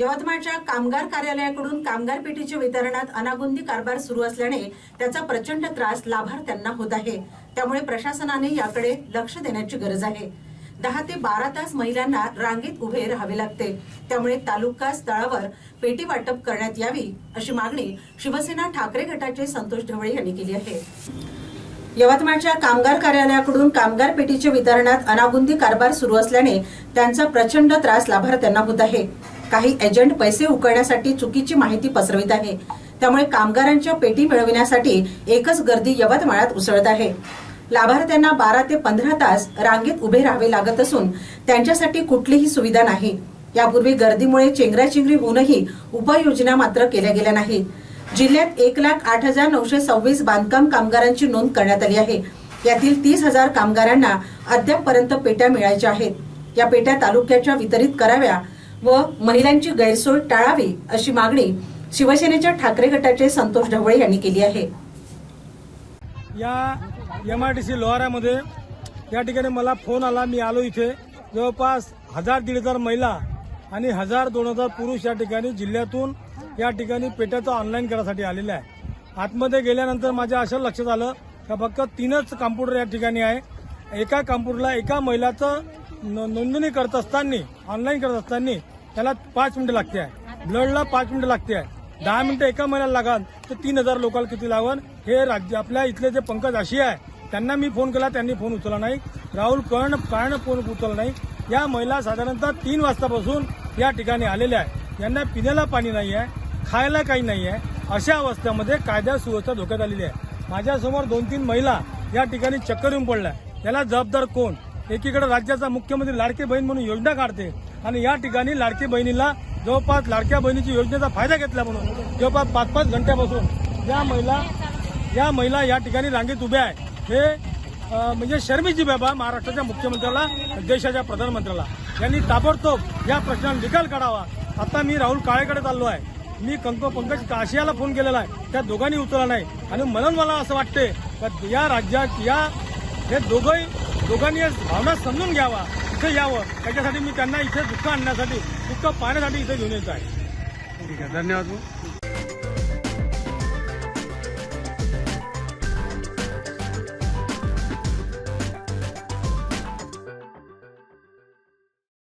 यवतमाळच्या कामगार कार्यालयाकडून कामगार पेटीच्या वितरणात अनागुंदी कारभार सुरू असल्याने त्याचा प्रचंड त्रास लाभार्थ्यांना होत आहे. त्यामुळे प्रशासनाने याकडे लक्ष देण्याची गरज आहे. दहा ते बारा तास महिलांना रांगेत उभे राहावे लागते. त्यामुळे तालुका स्थळावर पेटी वाटप करण्यात यावी अशी मागणी शिवसेना ठाकरे गटाचे संतोष ढवळे यांनी केली आहे. यवतमाळच्या कामगार कार्यालयाकडून कामगार पेटीच्या वितरणात अनागुंदी कारभार सुरू असल्याने त्यांचा प्रचंड त्रास लाभार्थ्यांना होत आहे. काही एजंट पैसे उकळण्यासाठी चुकीची माहिती पसरवित आहे. त्यामुळे कामगारांच्या पेटी मिळविण्यासाठी एकच गर्दी यवतमाळात उसळत आहे. लाभार्थ्यांना बारा ते पंधरा तास रांगेत उभे राहावे लागत असून त्यांच्यासाठी कुठलीही सुविधा नाही. यापूर्वी गर्दीमुळे चेंगराचेंगरी होऊनही उपाययोजना मात्र केल्या गेल्या नाही जिल्ह्यात एक लाख आठ हजार नऊशे सव्वीस बांधकाम कामगारांची नोंद करण्यात आली आहे. यातील तीस हजार कामगारांना अद्यापपर्यंत पेट्या मिळायच्या आहेत. या पेट्या तालुक्याच्या वितरित कराव्या व महिलांची गैरसोय टाळावी अशी मागणी शिवसेनेच्या ठाकरे गटाचे संतोष ढवळे यांनी केली आहे. या एम आय टी सी लोहारामध्ये या ठिकाणी मला फोन आला. मी आलो इथे. जवळपास हजार दीड हजार महिला आणि हजार दोन हजार पुरुष या ठिकाणी जिल्ह्यातून या ठिकाणी पेट्याचं ऑनलाईन करायसाठी आलेले आहे आतमध्ये गेल्यानंतर माझ्या असं लक्षात आलं का फक्त तीनच कॉम्प्युटर या ठिकाणी आहे. एका कॉम्प्युटरला एका महिलाचं नोंदणी करत असताना ऑनलाईन करत असताना त्याला पाच मिनिटं लागते आहे. ब्लडला पाच मिनिटं लागते आहे. दहा मिनिटं एका महिन्याला लागाल तर तीन हजार लोकांना किती लागल? हे राज्य आपल्या इथले जे पंकज अशी आहे त्यांना मी फोन केला त्यांनी फोन उचलला नाही. राहुल कर्ण कारण फोन उचलला नाही. या महिला साधारणतः तीन वाजतापासून या ठिकाणी आलेल्या आहे यांना पिण्याला पाणी नाही आहे खायला काही नाही आहे. अशा अवस्थेमध्ये कायदा सुव्यवस्था धोक्यात आलेली आहे. माझ्यासमोर दोन तीन महिला या ठिकाणी चक्कर येऊन पडल्या याला जबाबदार कोण? एकीकडे राज्याचा मुख्यमंत्री लाडकी बहीण म्हणून योजना काढते आणि या ठिकाणी लाडकी बहिणीला जवळपास लाडक्या बहिणीची योजनेचा फायदा घेतला म्हणून जवळपास पाच पाच घंट्यापासून या महिला या महिला या ठिकाणी रांगेत उभ्या आहे. हे म्हणजे शर्मीची बाबा महाराष्ट्राच्या मुख्यमंत्र्याला देशाच्या प्रधानमंत्र्याला. यांनी ताबडतोब या प्रश्नाला निकाल काढावा. आता मी राहुल काळेकडे चाललो आहे. मी कंक पंकज काशियाला फोन केलेला आहे. त्या दोघांनी उचलला नाही. आणि म्हणून मला असं वाटते का या राज्यात या हे दोघंही दोघांनी भावना समजून घ्यावा. इथे यावं. त्याच्यासाठी मी त्यांना इथे दुःख आणण्यासाठी दुःख पाहण्यासाठी इथे घेऊन येत आहे. ठीक आहे. धन्यवाद